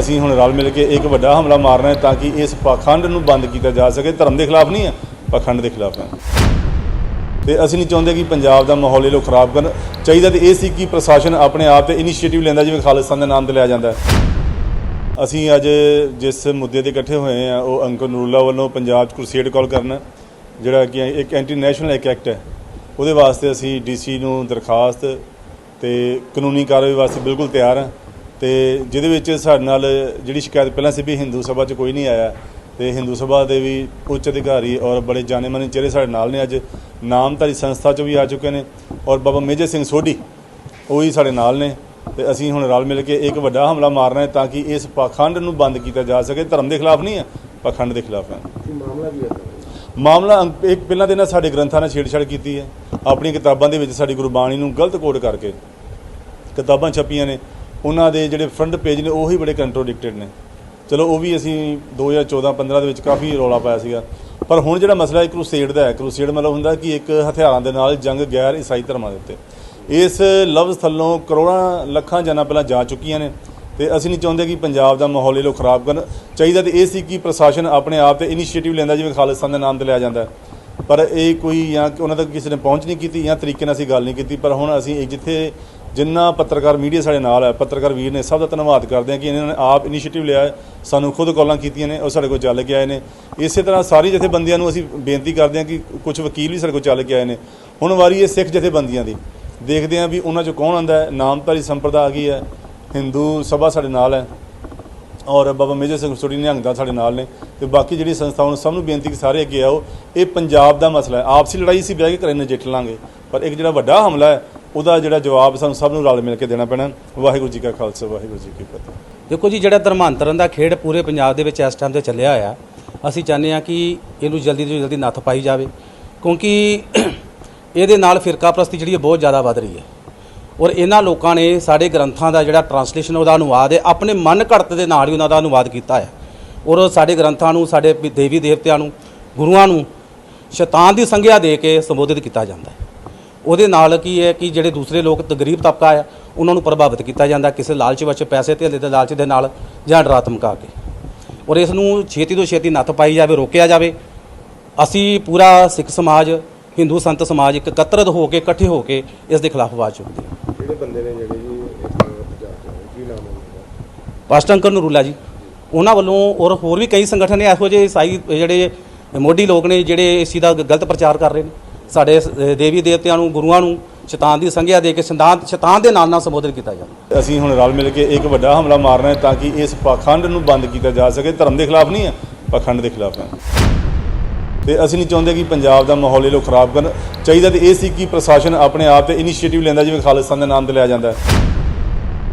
ਅਸੀਂ ਹੁਣ ਰਲ ਮਿਲ ਕੇ ਇੱਕ ਵੱਡਾ ਹਮਲਾ ਮਾਰਨਾ ਹੈ ਤਾਂ ਕਿ ਇਸ ਪਾਖੰਡ ਨੂੰ ਬੰਦ ਕੀਤਾ ਜਾ ਸਕੇ। ਧਰਮ ਦੇ ਖਿਲਾਫ ਨਹੀਂ ਹੈ, ਪਾਖੰਡ ਦੇ ਖਿਲਾਫ ਹੈ। ਤੇ ਅਸੀਂ ਨਹੀਂ ਚਾਹੁੰਦੇ ਕਿ ਪੰਜਾਬ ਦਾ ਮਾਹੌਲ ਇਹ ਲੋਕ ਖਰਾਬ ਕਰਨ। ਚਾਹੀਦਾ ਤੇ ਇਹ ਸੀ ਕਿ ਪ੍ਰਸ਼ਾਸਨ ਆਪਣੇ ਆਪ ਤੇ ਇਨੀਸ਼ੀਏਟਿਵ ਲੈਂਦਾ ਜਿਵੇਂ ਖਾਲਿਸਤਾਨ ਦੇ ਨਾਮ ਤੇ ਲਿਆ ਜਾਂਦਾ ਅਸੀਂ ਅੱਜ ਜਿਸ ਮੁੱਦੇ ਤੇ ਇਕੱਠੇ ਹੋਏ ਆ ਉਹ ਅੰਕਲ ਨੂਰੁੱਲਾ ਵੱਲੋਂ ਪੰਜਾਬ 'ਚ ਕ੍ਰੂਸੇਡ ਕਾਲ ਕਰਨਾ, ਜਿਹੜਾ ਕਿ ਇੱਕ ਐਂਟੀ ਨੈਸ਼ਨਲ ਇੱਕ ਐਕਟ ਹੈ। ਉਹਦੇ ਵਾਸਤੇ ਅਸੀਂ ਡੀਸੀ ਨੂੰ ਦਰਖਾਸਤ ਤੇ ਕਾਨੂੰਨੀ ਕਾਰਵਾਈ ਵਾਸਤੇ ਬਿਲਕੁਲ ਤਿਆਰ ਹਾਂ। ਤੇ ਜਿਹਦੇ ਵਿੱਚ ਸਾਡੇ ਨਾਲ ਜਿਹੜੀ ਸ਼ਿਕਾਇਤ ਪਹਿਲਾਂ ਸੀ ਵੀ ਹਿੰਦੂ ਸਭਾ 'ਚ ਕੋਈ ਨਹੀਂ ਆਇਆ ਤੇ ਹਿੰਦੂ ਸਭਾ ਦੇ ਵੀ ਉੱਚ ਅਧਿਕਾਰੀ ਔਰ ਬੜੇ ਜਾਣੇ-ਮਾਨੇ ਚਿਹਰੇ ਸਾਡੇ ਨਾਲ ਨੇ ਅੱਜ। ਨਾਮਧਾਰੀ ਸੰਸਥਾ 'ਚੋਂ ਵੀ ਆ ਚੁੱਕੇ ਨੇ ਔਰ ਬਾਬਾ ਮੇਜਰ ਸਿੰਘ ਸੋਢੀ ਉਹ ਹੀ ਸਾਡੇ ਨਾਲ ਨੇ। ਤੇ ਅਸੀਂ ਹੁਣ ਰਲ ਮਿਲ ਕੇ ਇੱਕ ਵੱਡਾ ਹਮਲਾ ਮਾਰਨਾ ਹੈ ਤਾਂ ਕਿ ਇਸ ਪਾਖੰਡ ਨੂੰ ਬੰਦ ਕੀਤਾ ਜਾ ਸਕੇ। ਧਰਮ ਦੇ ਖਿਲਾਫ ਨਹੀਂ ਹੈ ਪਾਖੰਡ ਦੇ ਖਿਲਾਫ ਹੈ ਮਾਮਲਾ ਕੀ ਹੈ ਮਾਮਲਾ ਇੱਕ ਪਹਿਲਾਂ ਦੇ ਨਾਲ ਸਾਡੇ ਗ੍ਰੰਥਾਂ ਨਾਲ ਛੇੜਛਾੜ ਕੀਤੀ ਹੈ। ਆਪਣੀਆਂ ਕਿਤਾਬਾਂ ਦੇ ਵਿੱਚ ਸਾਡੀ ਗੁਰਬਾਣੀ ਨੂੰ ਗਲਤ ਕੋਡ ਕਰਕੇ ਕਿਤਾਬਾਂ ਛਪੀਆਂ ਨੇ। ਉਹਨਾਂ ਦੇ ਜਿਹੜੇ ਫਰੰਟ ਪੇਜ ਨੇ, ਉਹੀ ਬੜੇ ਕੰਟਰੋਡਿਕਟਡ ਨੇ। ਚਲੋ, ਉਹ ਵੀ ਅਸੀਂ 2014 15 ਦੇ ਵਿੱਚ ਕਾਫੀ ਰੌਲਾ ਪਾਇਆ ਸੀਗਾ। ਪਰ ਹੁਣ ਜਿਹੜਾ ਮਸਲਾ ਹੈ ਕਰੂਸੇਡ ਦਾ ਹੈ ਕਰੂਸੇਡ ਮਤਲਬ ਹੁੰਦਾ ਕਿ ਇੱਕ ਹਥਿਆਰਾਂ ਦੇ ਨਾਲ ਜੰਗ ਗੈਰ ਈਸਾਈ ਧਰਮਾਂ ਦੇ ਉੱਤੇ। ਇਸ ਲਫ਼ਜ਼ ਥੱਲੋਂ ਕਰੋੜਾਂ ਲੱਖਾਂ ਜਨਾਂ ਪਹਿਲਾਂ ਜਾ ਚੁੱਕੀਆਂ ਨੇ ਤੇ ਅਸੀਂ ਨਹੀਂ ਚਾਹੁੰਦੇ ਕਿ ਪੰਜਾਬ ਦਾ ਮਾਹੌਲ ਇਹ ਲੋਕ ਖਰਾਬ ਕਰਨ। ਚਾਹੀਦਾ ਤੇ ਇਹ ਸੀ ਕਿ ਪ੍ਰਸ਼ਾਸਨ ਆਪਣੇ ਆਪ ਤੇ ਇਨੀਸ਼ੀਏਟਿਵ ਲੈਂਦਾ, ਜਿਵੇਂ ਖਾਲਿਸਤਾਨ ਦੇ ਨਾਮ ਤੇ ਲਿਆ ਜਾਂਦਾ ਪਰ ਇਹ ਕੋਈ ਜਾਂ ਉਹਨਾਂ ਤੱਕ ਕਿਸੇ ਨੇ ਪਹੁੰਚ ਨਹੀਂ ਕੀਤੀ ਜਾਂ ਤਰੀਕੇ ਨਾਲ ਅਸੀਂ ਗੱਲ ਨਹੀਂ ਕੀਤੀ, ਪਰ ਹੁਣ ਅਸੀਂ ਇਹ ਜਿੱਥੇ ਜਿੰਨਾ ਪੱਤਰਕਾਰ ਮੀਡੀਆ ਸਾਡੇ ਨਾਲ ਹੈ, ਪੱਤਰਕਾਰ ਵੀਰ ਨੇ ਸਭ ਦਾ ਧੰਨਵਾਦ ਕਰਦੇ ਹਾਂ ਕਿ ਇਹਨਾਂ ਨੇ ਆਪ ਇਨੀਸ਼ੀਏਟਿਵ ਲਿਆ ਹੈ, ਸਾਨੂੰ ਖੁਦ ਕਾਲਾਂ ਕੀਤੀਆਂ ਨੇ, ਉਹ ਸਾਡੇ ਕੋਲ ਚੱਲ ਕੇ ਆਏ ਨੇ। ਇਸੇ ਤਰ੍ਹਾਂ ਸਾਰੀ ਜਥੇਬੰਦੀਆਂ ਨੂੰ ਅਸੀਂ ਬੇਨਤੀ ਕਰਦੇ ਹਾਂ ਕਿ ਕੁਝ ਵਕੀਲ ਵੀ ਸਾਡੇ ਕੋਲ ਚੱਲ ਕੇ ਆਏ ਨੇ। ਹੁਣ ਵਾਰੀ ਇਹ ਸਿੱਖ ਜਥੇਬੰਦੀਆਂ ਦੀ। ਦੇਖਦੇ ਹਾਂ ਵੀ ਉਹਨਾਂ ਚੋਂ ਕੌਣ ਆਂਦਾ ਹੈ। ਨਾਮਧਾਰੀ ਸੰਪਰਦਾ ਆ ਗਈ ਹੈ? ਹਿੰਦੂ ਸਭਾ ਸਾਡੇ ਨਾਲ ਹੈ। ਔਰ ਬਾਬਾ ਮੇਜਰ ਸਿੰਘ ਸੋਢੀ ਨਿਹੰਗ ਦਾ ਸਾਡੇ ਨਾਲ ਨੇ। ਤੇ ਬਾਕੀ ਜਿਹੜੀ ਸੰਸਥਾਵਾਂ ਨੂੰ ਸਭ ਨੂੰ ਬੇਨਤੀ ਕਿ ਸਾਰੇ ਅੱਗੇ ਆਓ। ਇਹ ਪੰਜਾਬ ਦਾ ਮਸਲਾ ਹੈ। ਆਪਸੀ ਲੜਾਈ ਸੀ ਬਹਿ ਕੇ ਘਰੇ ਨਜਿੱਠ ਲਾਂਗੇ। ਪਰ ਇੱਕ ਜਿਹੜਾ ਵੱਡਾ ਹਮਲਾ ਹੈ ਉਹਦਾ ਜਿਹੜਾ ਜਵਾਬ ਸਾਨੂੰ ਸਭ ਨੂੰ ਰਲ ਮਿਲ ਕੇ ਦੇਣਾ ਪੈਣਾ। ਵਾਹਿਗੁਰੂ ਜੀ ਕਾ ਖਾਲਸਾ, ਵਾਹਿਗੁਰੂ ਜੀ ਕੀ ਫਤਿਹ। ਦੇਖੋ ਜੀ, ਜਿਹੜਾ ਧਰਮਾਂਤਰਨ ਦਾ ਖੇਡ ਪੂਰੇ ਪੰਜਾਬ ਦੇ ਵਿੱਚ ਇਸ ਟਾਈਮ ਤੇ ਚੱਲਿਆ ਹੋਇਆ, ਅਸੀਂ ਚਾਹੁੰਦੇ ਹਾਂ ਕਿ ਇਹਨੂੰ ਜਲਦੀ ਤੋਂ ਜਲਦੀ ਨੱਥ ਪਾਈ ਜਾਵੇ। ਕਿਉਂਕਿ ਇਹਦੇ ਨਾਲ ਫਿਰਕਾ ਪ੍ਰਸਤੀ ਜਿਹੜੀ ਹੈ, ਬਹੁਤ ਜ਼ਿਆਦਾ ਵੱਧ ਰਹੀ ਹੈ। ਔਰ ਇਹਨਾਂ ਲੋਕਾਂ ਨੇ ਸਾਡੇ ਗ੍ਰੰਥਾਂ ਦਾ ਜਿਹੜਾ ਟਰਾਂਸਲੇਸ਼ਨ ਉਹਦਾ ਅਨੁਵਾਦ ਹੈ। ਆਪਣੇ ਮਨ ਘੜਤ ਦੇ ਨਾਲ ਹੀ ਉਹਨਾਂ ਦਾ ਅਨੁਵਾਦ ਕੀਤਾ ਹੈ। ਔਰ ਸਾਡੇ ਗ੍ਰੰਥਾਂ ਨੂੰ, ਸਾਡੇ ਵੀ ਦੇਵੀ ਦੇਵਤਿਆਂ ਨੂੰ, ਗੁਰੂਆਂ ਨੂੰ ਸ਼ੈਤਾਨ ਦੀ ਸੰਗਿਆ ਦੇ ਕੇ ਸੰਬੋਧਿਤ ਕੀਤਾ ਜਾਂਦਾ ਹੈ। ਉਹਦੇ ਨਾਲ ਕੀ ਹੈ ਕਿ ਜਿਹੜੇ ਦੂਸਰੇ ਲੋਕ ਗਰੀਬ ਤਬਕਾ ਆ ਉਹਨਾਂ ਨੂੰ ਪ੍ਰਭਾਵਿਤ ਕੀਤਾ ਜਾਂਦਾ ਕਿਸੇ ਲਾਲਚ ਵਿੱਚ ਪੈਸੇ ਧੇਲੇ ਦੇ ਲਾਲਚ ਦੇ ਨਾਲ ਜਾਂ ਡਰਾ ਧਮਕਾ ਕੇ। ਔਰ ਇਸ ਨੂੰ ਛੇਤੀ ਤੋਂ ਛੇਤੀ ਨੱਥ ਪਾਈ ਜਾਵੇ ਰੋਕਿਆ ਜਾਵੇ। ਅਸੀਂ ਪੂਰਾ ਸਿੱਖ ਸਮਾਜ ਹਿੰਦੂ ਸੰਤ ਸਮਾਜ ਇੱਕ ਇਕੱਤਰਤ ਹੋ ਕੇ ਇਕੱਠੇ ਹੋ ਕੇ ਇਸ ਦੇ ਖਿਲਾਫ ਆਵਾਜ਼ ਚੁੱਕਦੇ ਹਾਂ। ਜਿਹੜੇ ਬੰਦੇ ਨੇ ਜਿਹੜੇ ਜੀ ਕੀ ਨਾਮ ਹੈ ਅੰਕਰ ਨਰੂਲਾ ਜੀ। ਉਹਨਾਂ ਵੱਲੋਂ ਔਰ ਹੋਰ ਵੀ ਕਈ ਸੰਗਠਨ ਨੇ ਇਹੋ ਜਿਹੇ ਈਸਾਈ ਜਿਹੜੇ ਮੋਢੀ ਲੋਕ ਨੇ ਜਿਹੜੇ ਇਸ ਚੀਜ਼ ਦਾ ਗਲਤ ਪ੍ਰਚਾਰ ਕਰ ਰਹੇ ਨੇ। ਸਾਡੇ ਦੇਵੀ ਦੇਵਤਿਆਂ ਨੂੰ, ਗੁਰੂਆਂ ਨੂੰ ਸ਼ੈਤਾਨ ਦੀ ਸੰਗਿਆ ਦੇ ਕੇ ਸ਼ੈਤਾਨ ਸ਼ੈਤਾਨ ਦੇ ਨਾਲ ਨਾਲ ਸੰਬੋਧਿਤ ਕੀਤਾ ਜਾਂਦਾ ਅਸੀਂ ਹੁਣ ਰਲ ਮਿਲ ਕੇ ਇੱਕ ਵੱਡਾ ਹਮਲਾ ਮਾਰਨਾ ਹੈ ਤਾਂ ਕਿ ਇਸ ਪਾਖੰਡ ਨੂੰ ਬੰਦ ਕੀਤਾ ਜਾ ਸਕੇ। ਧਰਮ ਦੇ ਖਿਲਾਫ ਨਹੀਂ ਹੈ, ਪਾਖੰਡ ਦੇ ਖਿਲਾਫ ਹੈ। ਤੇ ਅਸੀਂ ਨਹੀਂ ਚਾਹੁੰਦੇ ਕਿ ਪੰਜਾਬ ਦਾ ਮਾਹੌਲ ਇਹ ਲੋਕ ਖਰਾਬ ਕਰਨ। ਚਾਹੀਦਾ ਤੇ ਇਹ ਸੀ ਕਿ ਪ੍ਰਸ਼ਾਸਨ ਆਪਣੇ ਆਪ ਤੇ ਇਨੀਸ਼ੀਏਟਿਵ ਲੈਂਦਾ, ਜਿਵੇਂ ਖਾਲਿਸਤਾਨ ਦੇ ਨਾਮ ਤੇ ਲਿਆ ਜਾਂਦਾ ਹੈ।